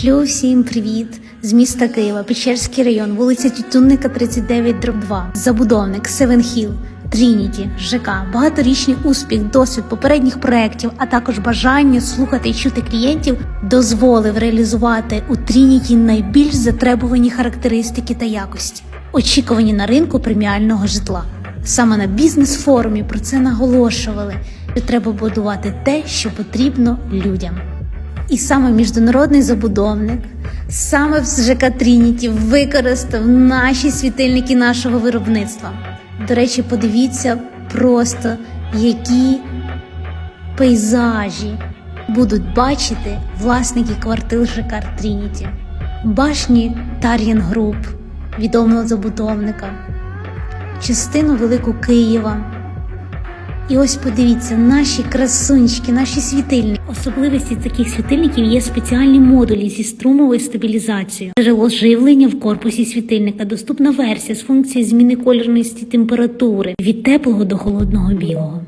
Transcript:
Шлю всім привіт з міста Києва, Печерський район, вулиця Тютюнника, 39, дроб 2. Забудовник Севен Хіл, Трініті, ЖК, багаторічний успіх, досвід попередніх проєктів, а також бажання слухати і чути клієнтів дозволив реалізувати у Трініті найбільш затребувані характеристики та якості, очікувані на ринку преміального житла. Саме на бізнес-форумі про це наголошували, що треба будувати те, що потрібно людям. І саме міжнародний забудовник, саме в ЖК Трініті використав наші світильники нашого виробництва. До речі, подивіться просто, які пейзажі будуть бачити власники квартир ЖК Трініті, башні Тар'ян Груп, відомого забудовника, частину Велику Києва. І ось подивіться, наші красунчики, наші світильники. Особливості таких світильників є спеціальні модулі зі струмовою стабілізацією. Джерело живлення в корпусі світильника, доступна версія з функцією зміни кольорності температури від теплого до холодного білого.